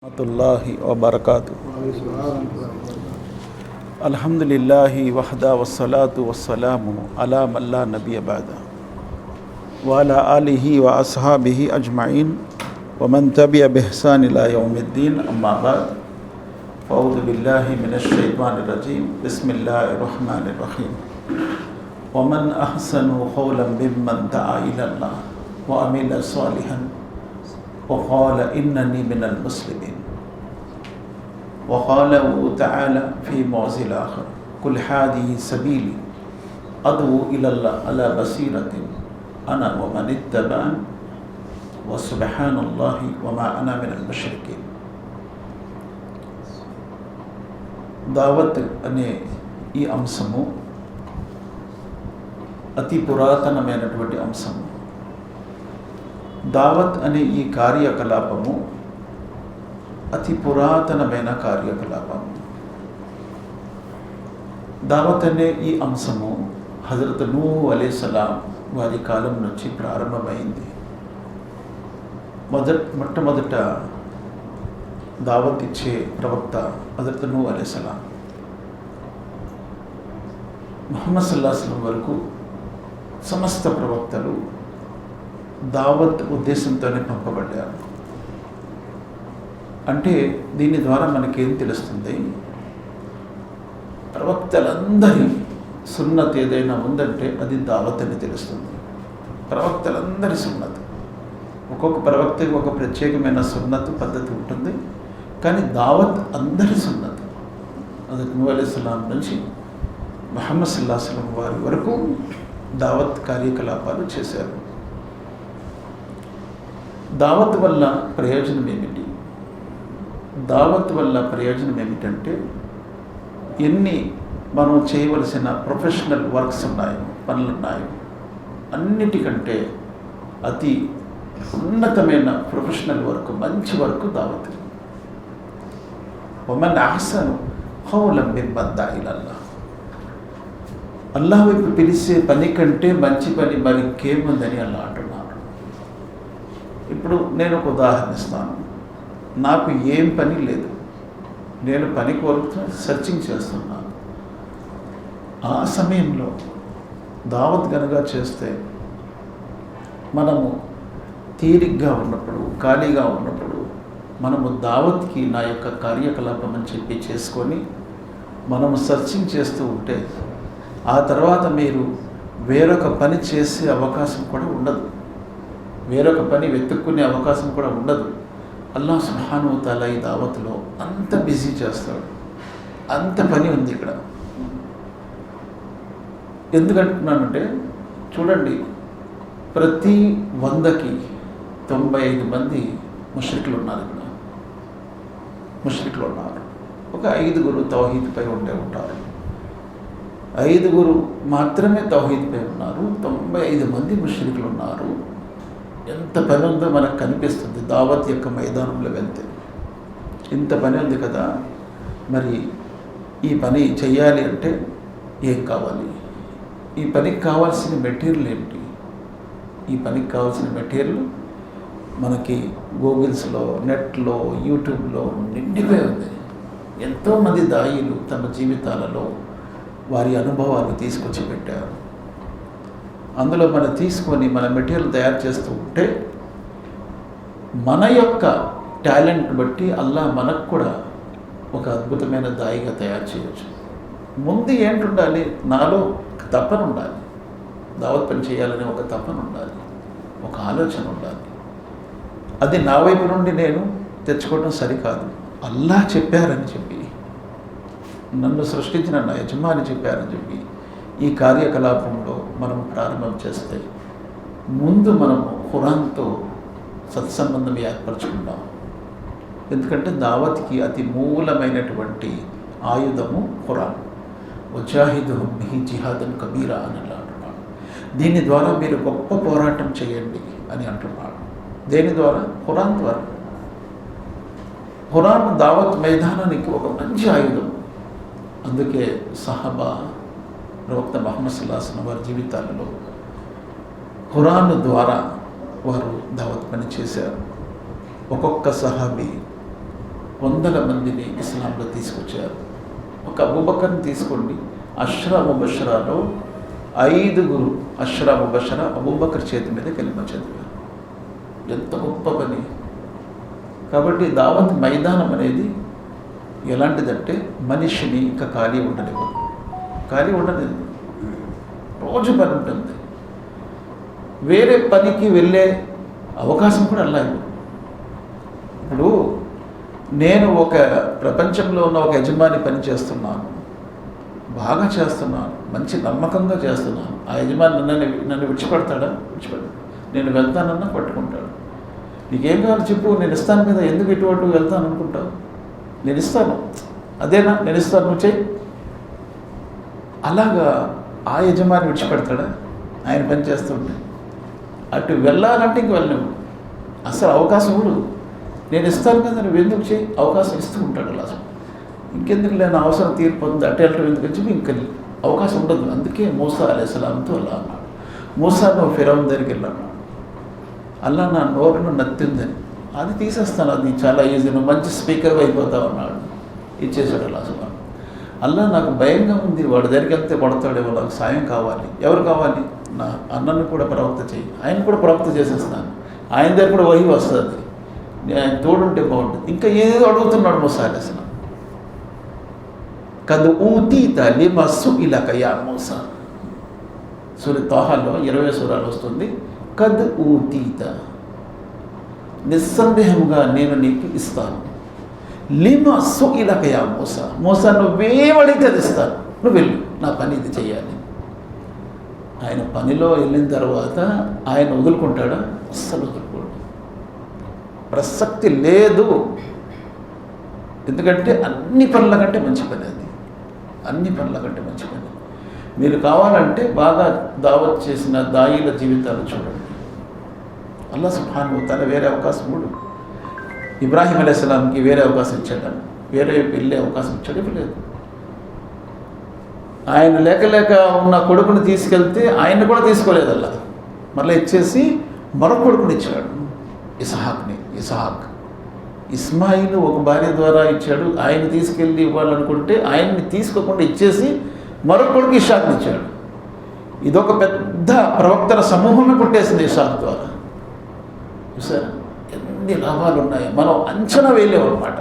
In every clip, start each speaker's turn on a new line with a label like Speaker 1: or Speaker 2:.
Speaker 1: ورحمة الله وبركاته. الحمد لله وحده والصلاة والسلام على من لا نبي بعده وعلى آله وأصحابه أجمعين ومن تبع بإحسان إلى يوم الدين أما بعد. فأعوذ بالله من الشيطان الرجيم بسم الله الرحمن الرحيم ومن أحسن قولا ممن دعا إلى الله وعمل صالحا وقال إنني من المسلمين وقال تعالى في موضع آخر قل هذه سبيلي أدعو إلى الله على بصيرة أنا ومن اتبعني وسبحان الله وما أنا من المشركين దావత్ అనే ఈ అంశము అతి పురాతనమైనటువంటి అంశము దావత్ అనే ఈ కార్యకలాపము అతి పురాతనమైన కార్యకలాపం దావత్ అనే ఈ అంశము హజరత్ నూ అలేసలాం వారి కాలం నుంచి ప్రారంభమైంది. మొదట్ మొట్టమొదట దావత్ ఇచ్చే ప్రవక్త హజరత్ నూ అలేసలాం మొహమ్మద్ సల్లాహం వరకు సమస్త ప్రవక్తలు దావత్ ఉద్దేశంతోనే పంపబడ్డారు. అంటే దీని ద్వారా మనకేం తెలుస్తుంది? ప్రవక్తలందరి సున్నత్ ఏదైనా ఉందంటే అది దావత్ అని తెలుస్తుంది. ప్రవక్తలందరి సున్నత్. ఒక్కొక్క ప్రవక్తకి ఒక ప్రత్యేకమైన సున్నత్ పద్ధతి ఉంటుంది. కానీ దావత్ అందరి సున్నతి. అది నువ్వలేస్లాం నుంచి మహమ్మద్ సల్లాహం వారి వరకు దావత్ కార్యకలాపాలు చేశారు. దావత్ వల్ల ప్రయోజనం ఏమిటి? దావత్ వల్ల ప్రయోజనం ఏమిటంటే ఎన్ని మనం చేయవలసిన ప్రొఫెషనల్ వర్క్స్ ఉన్నాయో పనులు ఉన్నాయో అన్నిటికంటే అతి ఉన్నతమైన ప్రొఫెషనల్ వర్క్ మంచి వర్క్ దావత్. ఒమన్ ఆసను హౌలం బింబద్దా ఇలల్లా. అల్లాహ్ వైపు పిలిచే పని కంటే మంచి పని మరి ఇంకేముందని అల్లా అంటున్నారు ఇప్పుడు నేను ఒక ఉదాహరణ ఇస్తాను. నాకు ఏం పని లేదు. నేను పని కోరుతూ సెర్చింగ్ చేస్తున్నాను ఆ సమయంలో దావత్ గనక చేస్తే మనము తీరిగ్గా ఉన్నప్పుడు ఖాళీగా ఉన్నప్పుడు మనము దావత్కి నా యొక్క కార్యకలాపం అని చెప్పి చేసుకొని మనము సర్చింగ్ చేస్తూ ఉంటే ఆ తర్వాత మీరు వేరొక పని చేసే అవకాశం కూడా ఉండదు. వేరొక పని వెతుక్కునే అవకాశం కూడా ఉండదు. అల్లా సుహాను తాలా ఈ దావత్లో అంత బిజీ చేస్తాడు. అంత పని ఉంది ఇక్కడ. ఎందుకంటున్నానంటే చూడండి ప్రతి వందకి తొంభై ఐదు మంది ముష్రికులు ఉన్నారు ఇక్కడ. ముష్రికులు ఉన్నారు. ఒక ఐదుగురు తౌహీద్పై ఉండే ఉంటారు. ఐదుగురు మాత్రమే తౌహీద్పై ఉన్నారు. తొంభై ఐదు మంది ముష్రికులు ఉన్నారు. ఎంత పని ఉందో మనకు కనిపిస్తుంది. దావత్ యొక్క మైదానంలో వెళ్తే. ఇంత పని ఉంది కదా. మరి ఈ పని చేయాలి అంటే ఏం కావాలి? ఈ పనికి కావాల్సిన మెటీరియల్ ఏంటి? ఈ పనికి కావాల్సిన మెటీరియల్ మనకి గూగుల్స్లో నెట్లో యూట్యూబ్లో నిండిపోయి ఉంది. ఎంతోమంది దాయిలు తమ జీవితాలలో వారి అనుభవాలు తీసుకొచ్చి పెట్టారు. అందులో మనం తీసుకొని మన మెటీరియల్ తయారు చేస్తూ ఉంటే మన యొక్క టాలెంట్ బట్టి అల్లా మనకు కూడా ఒక అద్భుతమైన దాయిగా తయారు చేయొచ్చు. ముందు ఏంటి ఉండాలి నాలో తపన ఉండాలి. దావత్ పని చేయాలనే ఒక తపన ఉండాలి. ఒక ఆలోచన ఉండాలి. అది నా వైపు నుండి నేను తెచ్చుకోవడం సరికాదు. అల్లా చెప్పారని చెప్పి నన్ను సృష్టించిన నా యజమాని చెప్పారని చెప్పి ఈ కార్యకలాపంలో మనం ప్రారంభం చేస్తే ముందు మనము ఖురాన్తో సత్సంబంధం ఏర్పరచుకుందాం. ఎందుకంటే దావత్కి అతి మూలమైనటువంటి ఆయుధము ఖురాన్. ఉజాహిదు మిహి జిహాదన్ కబీరా అని అలా అంటున్నాడు. దీని ద్వారా మీరు గొప్ప పోరాటం చేయండి అని అంటున్నాడు. దేని ద్వారా? ఖురాన్ ద్వారా. ఖురాన్ దావత్ మైదానానికి ఒక మంచి ఆయుధం. అందుకే సహబా ప్రవక్త మహమ్మద్ సుల్లాసన్ వారి జీవితాలలో ఖురాన్ ద్వారా వారు దావత్ పని చేశారు. ఒక్కొక్క సహాబీ వందల మందిని ఇస్లాంలో తీసుకొచ్చారు. ఒక అబుబకర్ని తీసుకోండి. అష్రా ముబషరాలో ఐదుగురు అష్రా ముబషరా అబుబకర్ చేతి మీద కలిమ చదివారు. ఎంత గొప్ప పని. కాబట్టి దావత్ మైదానం అనేది ఎలాంటిదంటే మనిషిని ఇంకా ఖాళీ ఉండనివ్వదు. ఖాళీ ఉండదు. రోజు పని ఉంటుంది. వేరే పనికి వెళ్ళే అవకాశం కూడా అల్లాయి ఇప్పుడు నేను ఒక ప్రపంచంలో ఉన్న ఒక యజమాని పని చేస్తున్నాను. బాగా చేస్తున్నాను. మంచి నమ్మకంగా చేస్తున్నాను. ఆ యజమాని నన్ను నన్ను విడిచిపెడతాడా? విడిచిపెడతాడు. నేను వెళ్తానన్నా పట్టుకుంటాడు. నీకేం కావాలి చెప్పు? నేను ఇస్తాను మీద ఎందుకు ఇటువంటి వెళ్తాను అనుకుంటావు? నేను ఇస్తాను. అదేనా? నేను ఇస్తాను. నువ్వు చెయ్యి. అలాగా ఆ యజమాని విడిచిపెడతాడా? ఆయన పని చేస్తుంటే అటు వెళ్ళాలంటే ఇంక వెళ్ళను అసలు అవకాశం కూడా నేను ఇస్తాను కదా నువ్వు ఎందుకు చేయి అవకాశం ఇస్తూ ఉంటాడు అలా. ఇంకెందుకు నేను అవసరం తీరిపోతుంది అటు వెళ్ళటం ఎందుకు వచ్చి ఇంక అవకాశం ఉండదు. అందుకే మూసా అలైస్లాంతో అలా అన్నాడు. మూసా నువ్వు ఫిరౌన్ దగ్గరికి వెళ్ళాను అలా నా నోరును నత్తిందని అది తీసేస్తాను. అది చాలా ఈజీ నువ్వు మంచి స్పీకర్ అయిపోతావు అన్నాడు. ఇచ్చేసాడు అలా అసలు అల్లా నాకు భయంగా ఉంది వాడి దగ్గరికి వెళ్తే పడతాడేమో నాకు సాయం కావాలి. ఎవరు కావాలి? నా అన్నను కూడా ప్రవక్త చేయి. ఆయన కూడా ప్రవక్త చేసేస్తాను. ఆయన దగ్గర కూడా వహి వస్తుంది. ఆయన తోడుంటే బాగుంటుంది. ఇంకా ఏదో అడుగుతున్నాడు మోసాలి అసలు కదు ఊతీత లిమస్సు ఇలా యా సూర్య తోహాల్లో ఇరవై సూరాలు వస్తుంది. కద్ ఊతీత నిస్సందేహంగా నేను నీకు ఇస్తాను. లిమ సు ఇలాకయా మోస? మోస నువ్వేమడిగితే అది ఇస్తాను నువ్వు వెళ్ళు నా పని ఇది చేయాలి ఆయన పనిలో వెళ్ళిన తర్వాత ఆయన వదులుకుంటాడా? అస్సలు వదులుకోడు. ప్రసక్తి లేదు. ఎందుకంటే అన్ని పనుల కంటే మంచి పని అది. అన్ని పనుల కంటే మంచి పని. మీరు కావాలంటే బాగా దావత్ చేసిన దాయిల జీవితాలు చూడండి. అల్లా సుభాను తన వేరే అవకాశం కూడా ఇబ్రాహీం అలైహిస్సలాంకి వేరే అవకాశం ఇచ్చాడు. వేరే వెళ్ళే అవకాశం ఇచ్చాడు. ఇవ్వలేదు ఆయన లేక లేక ఉన్న కొడుకుని తీసుకెళ్తే ఆయన్ని కూడా తీసుకోలేదు అలా మళ్ళీ ఇచ్చేసి మరొక కొడుకుని ఇచ్చాడు. ఇసహాక్ని. ఇసహాక్. ఇస్మాయిల్ ఒక భార్య ద్వారా ఇచ్చాడు. ఆయన తీసుకెళ్ళి ఇవ్వాలనుకుంటే ఆయన్ని తీసుకోకుండా ఇచ్చేసి మరొక కొడుకు ఇషాక్ని ఇచ్చాడు. ఇదొక పెద్ద ప్రవక్తల సమూహమే పుట్టేసింది ఇషాక్ ద్వారా. చూసారా? ఎన్ని లాభాలు ఉన్నాయో మనం అంచనా వేయలేము అనమాట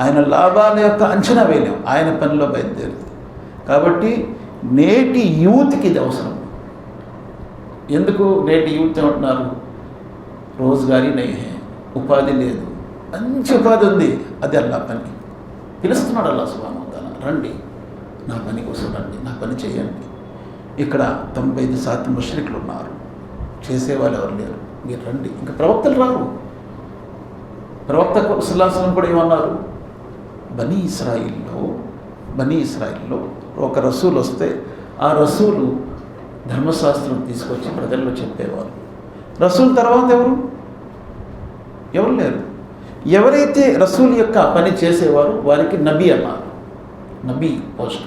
Speaker 1: ఆయన లాభాల యొక్క అంచనా వేయలేము ఆయన పనిలో బయలుదేరింది. కాబట్టి నేటి యూత్కి ఇది అవసరం. ఎందుకు నేటి యూత్ ఏమంటున్నారు? రోజుగారి నైహే ఉపాధి లేదు. మంచి ఉపాధి ఉంది. అది అల్లా పని. పిలుస్తున్నాడు అల్లా సుబానుతాల రండి నా పని కోసం రండి నా పని చేయండి. ఇక్కడ తొంభై ఐదు శాతం ముషరికులు ఉన్నారు. చేసేవాళ్ళు ఎవరు లేరు. మీరు రండి. ఇంకా ప్రవక్తలు రారు. ప్రవక్త సుల్లాసనం కూడా ఏమన్నారు? బనీ ఇస్రాయిల్లో బనీ ఇస్రాయిల్లో ఒక రసూలు వస్తే ఆ రసూలు ధర్మశాస్త్రం తీసుకొచ్చి ప్రజల్లో చెప్పేవారు. రసూల్ తర్వాత ఎవరు? ఎవరు లేరు. ఎవరైతే రసూల్ యొక్క పని చేసేవారు వారికి నబీ అన్నారు. నబీ పోస్ట్.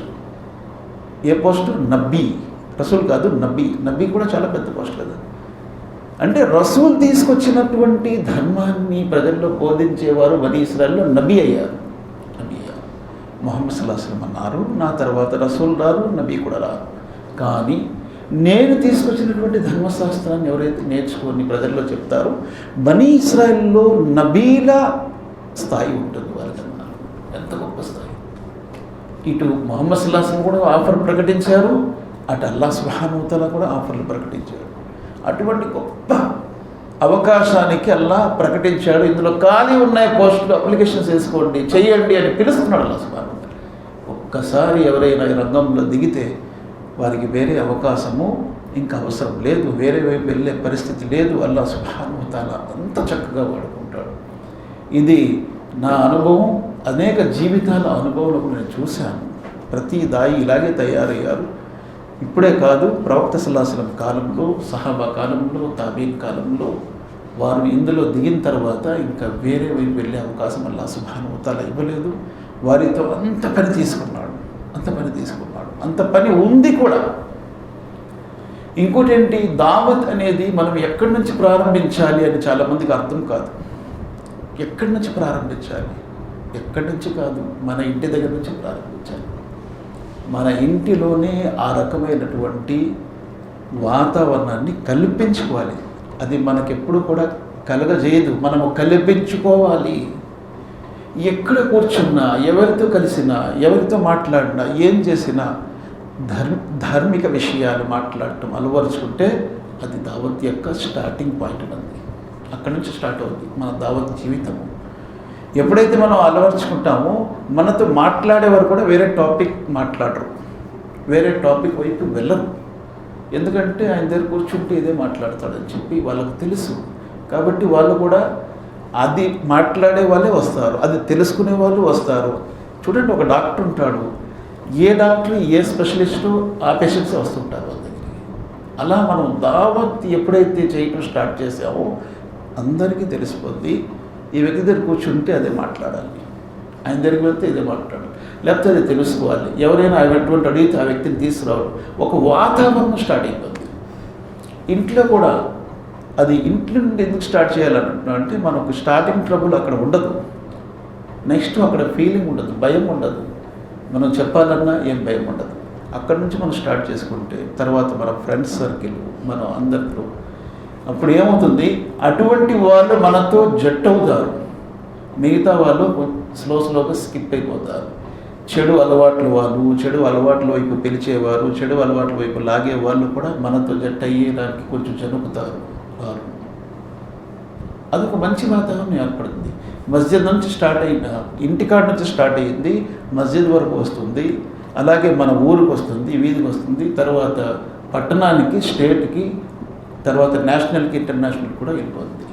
Speaker 1: ఏ పోస్ట్? నబ్బీ రసూల్ కాదు నబ్బీ నబ్బీ కూడా చాలా పెద్ద పోస్ట్ కదండి అంటే రసూల్ తీసుకొచ్చినటువంటి ధర్మాన్ని ప్రజల్లో బోధించేవారు బనీ నబీ అయ్యారు. నబీ అయ్యారు. మొహమ్మద్ సల్లాహం అన్నారు నా తర్వాత రసూల్ రారు నబీ కూడా రారు. కానీ నేను తీసుకొచ్చినటువంటి ధర్మశాస్త్రాన్ని ఎవరైతే నేర్చుకొని ప్రజల్లో చెప్తారో బనీ ఇస్రాయిల్లో నబీల స్థాయి ఉంటుంది వాళ్ళకి అన్నారు ఎంత గొప్ప స్థాయి. ఇటు మొహమ్మద్ సల్లాహం కూడా ఆఫర్ ప్రకటించారు అటు అల్లా సుహానుతల కూడా ఆఫర్లు ప్రకటించారు. అటువంటి గొప్ప అవకాశానికి అల్లా ప్రకటించాడు. ఇందులో ఖాళీ ఉన్నాయి పోస్టులు అప్లికేషన్స్ వేసుకోండి చేయండి అని పిలుస్తున్నాడు అల్లా సుబాను ఒక్కసారి ఎవరైనా ఈ రంగంలో దిగితే వారికి వేరే అవకాశము ఇంకా అవసరం లేదు. వేరే వైపు వెళ్ళే పరిస్థితి లేదు. అల్లా సుబానుతాల అంత చక్కగా వాడుకుంటాడు. ఇది నా అనుభవం. అనేక జీవితాల అనుభవంలో కూడా నేను చూశాను. ప్రతి దాయి ఇలాగే తయారయ్యారు. ఇప్పుడే కాదు ప్రవక్త సల్లాసలం కాలంలో సహాబా కాలంలో తాబీన్ కాలంలో వారు ఇందులో దిగిన తర్వాత ఇంకా వేరే వైపు వెళ్ళే అవకాశం అల్లా సుభానుతాల ఇవ్వలేదు. వారితో అంత పని తీసుకున్నాడు అంత పని తీసుకున్నాడు అంత పని ఉంది కూడా. ఇంకోటి ఏంటి దావత్ అనేది మనం ఎక్కడి నుంచి ప్రారంభించాలి అని చాలామందికి అర్థం కాదు. ఎక్కడి నుంచి ప్రారంభించాలి? ఎక్కడి నుంచి కాదు? మన ఇంటి దగ్గర నుంచి ప్రారంభించాలి. మన ఇంటిలోనే ఆ రకమైనటువంటి వాతావరణాన్ని కల్పించుకోవాలి. అది మనకెప్పుడు కూడా కలగజేయదు. మనము కల్పించుకోవాలి. ఎక్కడ కూర్చున్నా ఎవరితో కలిసినా ఎవరితో మాట్లాడినా ఏం చేసినా ధర్మ ధార్మిక విషయాలు మాట్లాడటం అలవరుచుకుంటే అది దావత్ యొక్క స్టార్టింగ్ పాయింట్ ఉంది అక్కడి నుంచి స్టార్ట్ అవుతుంది మన దావత్ జీవితము. ఎప్పుడైతే మనం అలవర్చుకుంటామో మనతో మాట్లాడేవారు కూడా వేరే టాపిక్ మాట్లాడరు. వేరే టాపిక్ వైపు వెళ్ళరు. ఎందుకంటే ఆయన దగ్గర కూర్చుంటే ఇదే మాట్లాడతాడని చెప్పి వాళ్ళకు తెలుసు. కాబట్టి వాళ్ళు కూడా అది మాట్లాడే వాళ్ళే వస్తారు. అది తెలుసుకునే వాళ్ళు వస్తారు. చూడండి ఒక డాక్టర్ ఉంటాడు. ఏ డాక్టర్ ఏ స్పెషలిస్టు ఆ పేషెంట్సే వస్తుంటారు వాళ్ళ దగ్గరికి. అలా మనం దావత్ ఎప్పుడైతే చేయటం స్టార్ట్ చేసామో అందరికీ తెలిసిపోద్ది. ఈ వ్యక్తి దగ్గర కూర్చుంటే అదే మాట్లాడాలి. ఆయన దగ్గరికి వెళ్తే ఇదే మాట్లాడాలి. లేకపోతే అది తెలుసుకోవాలి. ఎవరైనా అటువంటి అడిగితే ఆ వ్యక్తిని తీసుకురావడం ఒక వాతావరణం స్టార్ట్ అయిపోతుంది ఇంట్లో కూడా అది ఇంట్లో నుండి ఎందుకు స్టార్ట్ చేయాలంటున్నా అంటే మనకు స్టార్టింగ్ ట్రబుల్ అక్కడ ఉండదు. నెక్స్ట్ అక్కడ ఫీలింగ్ ఉండదు. భయం ఉండదు. మనం చెప్పాలన్నా ఏం భయం ఉండదు. అక్కడ నుంచి మనం స్టార్ట్ చేసుకుంటే తర్వాత మన ఫ్రెండ్స్ సర్కిల్ మనం అందరితో అప్పుడు ఏమవుతుంది? అటువంటి వాళ్ళు మనతో జట్ అవుతారు మిగతా వాళ్ళు స్లో స్లోగా స్కిప్ అయిపోతారు. చెడు అలవాట్లు వాళ్ళు చెడు అలవాట్ల వైపు పిలిచేవారు చెడు అలవాట్ల వైపు లాగే వాళ్ళు కూడా మనతో జట్ అయ్యేదానికి కొంచెం జనుకుతారు. వారు అదొక మంచి వాతావరణం ఏర్పడుతుంది. మస్జిద్ నుంచి స్టార్ట్ అయిన ఇంటికాడ నుంచి స్టార్ట్ అయ్యింది మస్జిద్ వరకు వస్తుంది. అలాగే మన ఊరికి వస్తుంది వీధికి వస్తుంది. తర్వాత పట్టణానికి స్టేట్కి తర్వాత నేషనల్కి ఇంటర్నేషనల్ కూడా వెళ్ళిపోతుంది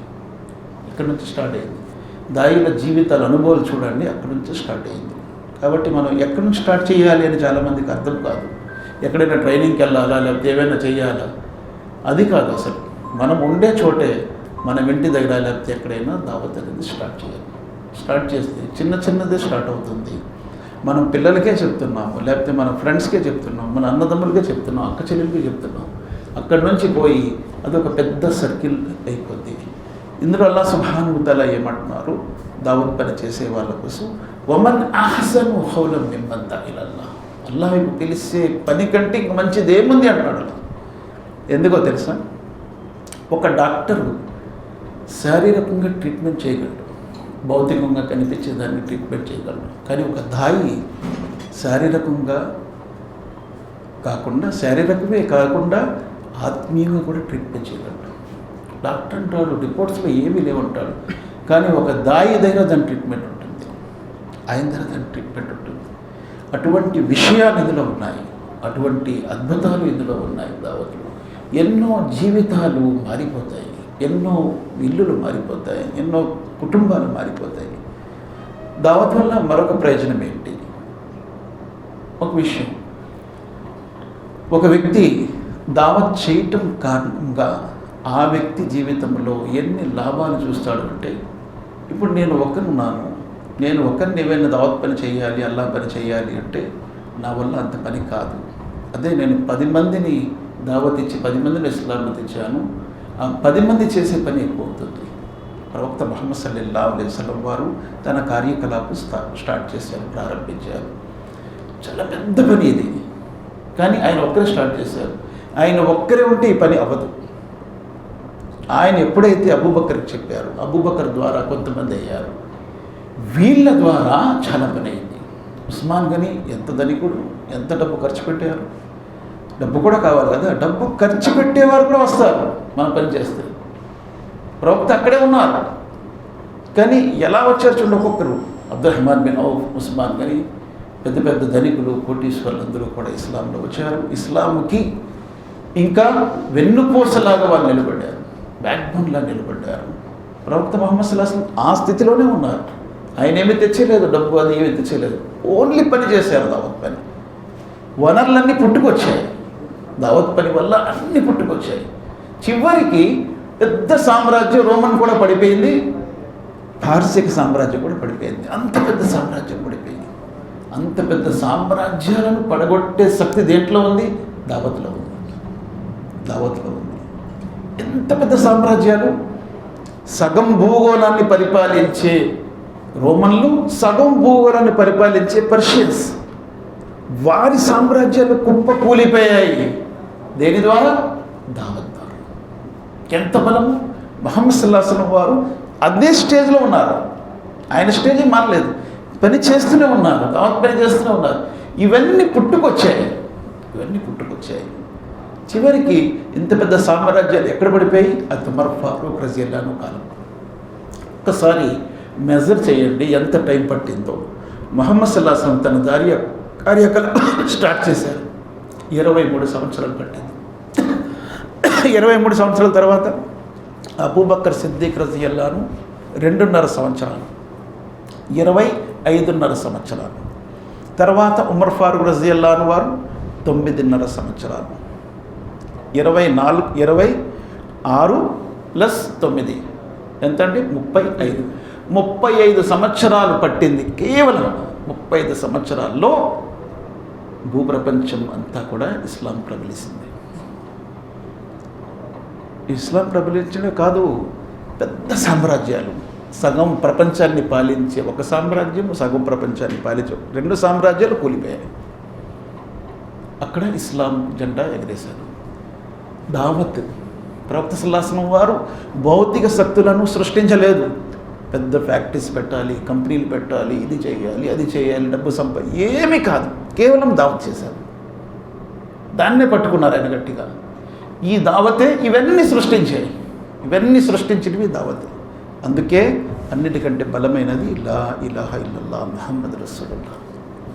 Speaker 1: ఇక్కడ నుంచి స్టార్ట్ అయింది? దాయిల జీవితాల అనుభవాలు చూడండి అక్కడ నుంచి స్టార్ట్ అయింది. కాబట్టి మనం ఎక్కడి నుంచి స్టార్ట్ చేయాలి అని చాలామందికి అర్థం కాదు. ఎక్కడైనా ట్రైనింగ్కి వెళ్ళాలా లేకపోతే ఏమైనా చేయాలా? అది కాదు అసలు. మనం ఉండే చోటే మనం ఇంటి దగ్గర లేకపోతే ఎక్కడైనా దావత్ అనేది స్టార్ట్ చేయాలి. స్టార్ట్ చేస్తే చిన్న చిన్నదే స్టార్ట్ అవుతుంది. మనం పిల్లలకే చెప్తున్నాము లేకపోతే మన ఫ్రెండ్స్కే చెప్తున్నాం మన అన్నదమ్ములకే చెప్తున్నాం అక్క చెల్లెలకే చెప్తున్నాం అక్కడి నుంచి పోయి అదొక పెద్ద సర్కిల్ అయిపోద్ది. ఇందులో అల్లా సుభానుతల ఏమంటున్నారు? దావత్ పని చేసే వాళ్ళ కోసం వమన్ అహసను హౌలం మిమ్మంత ఇలా అల్లా మీకు పిలిచే పని కంటే ఇంక మంచిది ఏముంది అంటున్నాడు ఎందుకో తెలుసా? ఒక డాక్టరు శారీరకంగా ట్రీట్మెంట్ చేయగలడు. భౌతికంగా కనిపించేదాన్ని ట్రీట్మెంట్ చేయగలడు. కానీ ఒక దాయి శారీరకంగా కాకుండా శారీరకమే కాకుండా ఆత్మీయంగా కూడా ట్రీట్మెంట్ చేయగలడు డాక్టర్ అంటాడు రిపోర్ట్స్లో ఏమీ లేవంటాడు. కానీ ఒక దాయి దగ్గర దాని ట్రీట్మెంట్ ఉంటుంది. ఆయన దగ్గర దాని ట్రీట్మెంట్ ఉంటుంది. అటువంటి విషయాలు ఇందులో ఉన్నాయి. అటువంటి అద్భుతాలు ఇందులో ఉన్నాయి దావత్లో ఎన్నో జీవితాలు మారిపోతాయి. ఎన్నో ఇల్లులు మారిపోతాయి. ఎన్నో కుటుంబాలు మారిపోతాయి. దావత్ వల్ల మరొక ప్రయోజనం ఏంటి? ఒక విషయం. ఒక వ్యక్తి దావత్ చేయటం కారణంగా ఆ వ్యక్తి జీవితంలో ఎన్ని లాభాలు చూస్తాడు అంటే ఇప్పుడు నేను ఒకరున్నాను నేను ఒకరిని ఏమైనా దావత్ పని చేయాలి అల్లా పని చేయాలి అంటే నా వల్ల అంత పని కాదు. అదే నేను పది మందిని దావత్ ఇచ్చి పది మందిని ఇస్లాం తెచ్చాను. ఆ పది మంది చేసే పని ఎక్కువ అవుతుంది. ప్రవక్త మహమ్మద్ సల్లల్లా అలైహి వారు తన కార్యకలాపం స్టా స్టార్ట్ చేశారు ప్రారంభించారు. చాలా పెద్ద పని ఇది. కానీ ఆయన ఒక్కరే స్టార్ట్ చేశారు. ఆయన ఒక్కరే ఉంటే ఈ పని అవ్వదు. ఆయన ఎప్పుడైతే అబూబకర్కి చెప్పారు అబూబకర్ ద్వారా కొంతమంది అయ్యారు. వీళ్ళ ద్వారా చాలా పని అయింది. ఉస్మాన్ గని ఎంత ధనికుడు ఎంత డబ్బు ఖర్చు పెట్టారు? డబ్బు కూడా కావాలి కదా. డబ్బు ఖర్చు పెట్టేవారు కూడా వస్తారు మనం పని చేస్తే. ప్రవక్త అక్కడే ఉన్నారు. కానీ ఎలా వచ్చారు చూడండి ఒక్కొక్కరు. అబ్దుల్ బిన్ ఔఫ్ ఉస్మాన్ గని పెద్ద పెద్ద ధనికులు కోటీశ్వర్లు అందరూ కూడా ఇస్లాంలో వచ్చారు. ఇస్లాంకి ఇంకా వెన్నుపూసలాగా వాళ్ళు నిలబడ్డారు. బ్యాక్బోన్లా నిలబడ్డారు. ప్రవక్త మహమ్మద్ సల్లాహం ఆ స్థితిలోనే ఉన్నారు. ఆయన ఏమీ తెచ్చలేదు డబ్బు అది ఏమీ తెచ్చలేదు ఓన్లీ పని చేశారు దావత్ పని. వనరులన్నీ పుట్టుకొచ్చాయి. దావత్ పని వల్ల అన్నీ పుట్టుకొచ్చాయి. చివరికి పెద్ద సామ్రాజ్యం రోమన్ కూడా పడిపోయింది. పార్శిక సామ్రాజ్యం కూడా పడిపోయింది. అంత పెద్ద సామ్రాజ్యం పడిపోయింది. అంత పెద్ద సామ్రాజ్యాలను పడగొట్టే శక్తి దేంట్లో ఉంది? దావత్లో ఉంది. దావత్లో ఉంది ఎంత పెద్ద సామ్రాజ్యాలు? సగం భూగోళాన్ని పరిపాలించే రోమన్లు సగం భూగోళాన్ని పరిపాలించే పర్షియన్స్. వారి సామ్రాజ్యాలు కుప్ప కూలిపోయాయి దేని ద్వారా? దావత్ ద్వారా ఎంత బలము? మహమ్మద్ సల్లాహం వారు అదే స్టేజ్లో ఉన్నారు. ఆయన స్టేజ్ మారలేదు. పని చేస్తూనే ఉన్నారు. దావత్ పని చేస్తూనే ఉన్నారు. ఇవన్నీ పుట్టుకొచ్చాయి. ఇవన్నీ పుట్టుకొచ్చాయి. చివరికి ఇంత పెద్ద సామ్రాజ్యాలు ఎక్కడ పడిపోయి అది ఉమర్ ఫారూక్ రజియల్లాను కాలం. ఒక్కసారి మెజర్ చేయండి ఎంత టైం పట్టిందో. మహమ్మద్ సల్లాసం తన దారి కార్యకలాపం స్టార్ట్ చేశారు. ఇరవై మూడు సంవత్సరాలు పట్టింది. ఇరవై మూడు సంవత్సరాల తర్వాత అబూబక్కర్ సిద్దిక్ రజియల్లాను రెండున్నర సంవత్సరాలు ఇరవై ఐదున్నర సంవత్సరాలు. తర్వాత ఉమర్ ఫారూక్ రజియల్లాను వారు తొమ్మిదిన్నర సంవత్సరాలు. ఇరవై నాలుగు ఇరవై ఆరు ప్లస్ తొమ్మిది. ఎంత అండి ముప్పై ఐదు. ముప్పై ఐదు సంవత్సరాలు పట్టింది కేవలం ముప్పై ఐదు సంవత్సరాల్లో భూప్రపంచం అంతా కూడా ఇస్లాం ప్రబలిసింది. ఇస్లాం ప్రబలించడమే కాదు పెద్ద సామ్రాజ్యాలు. సగం ప్రపంచాన్ని పాలించే ఒక సామ్రాజ్యం సగం ప్రపంచాన్ని పాలించే రెండు సామ్రాజ్యాలు కూలిపోయాయి. అక్కడ ఇస్లాం జెండా ఎగరేశారు. దావత్ ప్రవక్త సల్లాసనం వారు భౌతిక శక్తులను సృష్టించలేదు. పెద్ద ఫ్యాక్టరీస్ పెట్టాలి కంపెనీలు పెట్టాలి ఇది చేయాలి అది చేయాలి డబ్బు సంపా ఏమీ కాదు. కేవలం దావత్ చేశారు. దాన్నే పట్టుకున్నారు ఆయన గట్టిగా. ఈ దావతే ఇవన్నీ సృష్టించాయి ఇవన్నీ సృష్టించినవి దావతే. అందుకే అన్నిటికంటే బలమైనది ఇలా ఇలాహ ఇల్లల్లా మహమ్మద్ రసూలుల్లా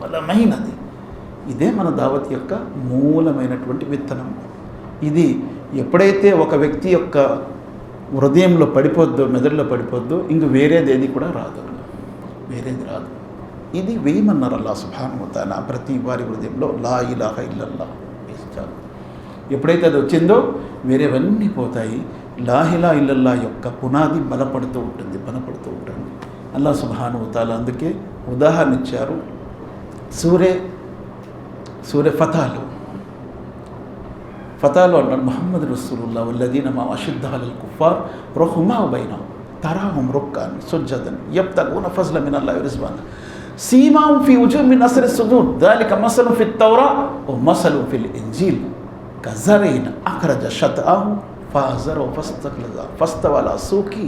Speaker 1: బలమైనది. ఇదే మన దావత్ యొక్క మూలమైనటువంటి విత్తనం. ఇది ఎప్పుడైతే ఒక వ్యక్తి యొక్క హృదయంలో పడిపోద్దో మెదడులో పడిపోద్దో ఇంక వేరేది ఏది కూడా రాదు. వేరేది రాదు. ఇది వేయమన్నారు అల్లా సుభానుతాన ప్రతి వారి హృదయంలో. లా ఇలాహ ఇల్లల్లా చాలు. ఎప్పుడైతే అది వచ్చిందో వేరేవన్నీ పోతాయి. లాహిలా ఇల్లల్లా యొక్క పునాది బలపడుతూ ఉంటుంది బలపడుతూ ఉంటుంది. అల్లా సుభానుతాల అందుకే ఉదాహరణ ఇచ్చారు. సూర్య సూర్య ఫతాలు. ఫతాలు అన్నాడు మహమ్మద్ రసూలుల్లా వల్లదీన మా అశుద్ధాల కుఫార్ రొహుమా బైన తరాహం రొక్కాన్ సుజ్జదన్ యబ్తగూన ఫజ్ల మిన్ అల్లాహి రిజ్వాన్ సీమాం ఫీ ఉజూ మిన్ అసర్ సుజూద్ దాలిక మసలు ఫి తౌరా ఓ మసలు ఫిల్ ఇంజీల్ కజరైన్ అఖరజ షతాహు ఫాజర్ ఫస్తక్లజా ఫస్తవల సూకి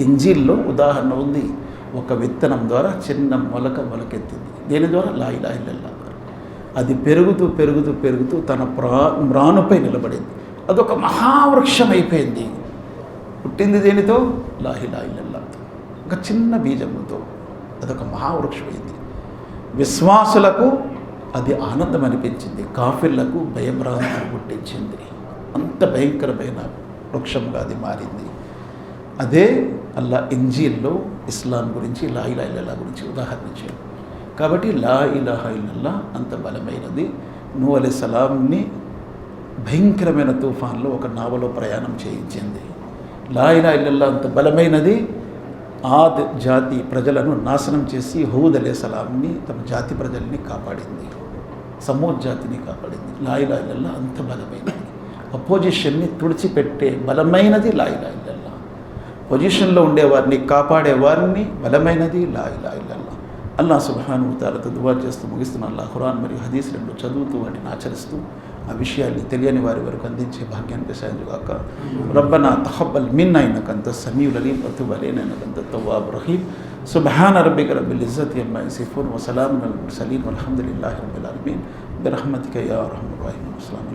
Speaker 1: ఇంజీల్లో ఉదాహరణ ఉంది ఒక విత్తనం ద్వారా చిన్న మొలక మొలకెత్తింది దేని ద్వారా లాయి లాయి ద్వారా అది పెరుగుతూ పెరుగుతూ పెరుగుతూ తన ప్రా మ్రానుపై నిలబడింది. అదొక మహావృక్షం అయిపోయింది పుట్టింది దేనితో? లాహిలాయులల్లాతో ఒక చిన్న బీజముతో అదొక మహావృక్షమైంది. విశ్వాసులకు అది ఆనందం అనిపించింది. కాఫీళ్ళకు భయభ్రాంతి పుట్టించింది. అంత భయంకరమైన వృక్షంగా అది మారింది. అదే అల్లా ఇంజీల్లో ఇస్లాం గురించి లాహిలాహిల్లా గురించి ఉదాహరణ చేయండి కాబట్టి లా ఇలాహ ఇల్లల్లా అంత బలమైనది. నువ్వు అలీ సలాంని భయంకరమైన తుఫాన్లో ఒక నావలో ప్రయాణం చేయించింది. లా ఇలా ఇల్లల్లా అంత బలమైనది. ఆద్ జాతి ప్రజలను నాశనం చేసి హూద్ అలే సలాంని తమ జాతి ప్రజల్ని కాపాడింది. సమూద్ జాతిని కాపాడింది. లా ఇలా ఇల్లల్లా అంత బలమైనది. అపోజిషన్ని తుడిచిపెట్టే బలమైనది లా ఇలా ఇల్లల్లా. పొజిషన్లో ఉండేవారిని కాపాడేవారిని బలమైనది లా ఇలా ఇల్లల్లా. అల్లా సుబ్హాను తాలతో దువా చేస్తూ ముగిస్తున్న అల్లా ఖురాన్ మరియు హదీస్ రెండు చదువుతూ వాటిని ఆచరిస్తూ ఆ విషయాల్ని తెలియని వారి వరకు అందించే భాగ్యాన్ని సాయంగాక రబ్బనా తహబ్బల్ మిన్ అయినకంత సమీల్ అలీం అతుబ్ అలీనకంత తవ్వాబ్ రహీం సుబ్హాన రబ్బిక రబ్బిల్ ఇజ్జత్ అమ్మా యసిఫూన్ వసలాం అల్ ముర్సలీన్ వల్హమ్దులిల్లాహి రబ్బిల్ ఆలమీన్ برحمتك يا ارحم الراحمين السلام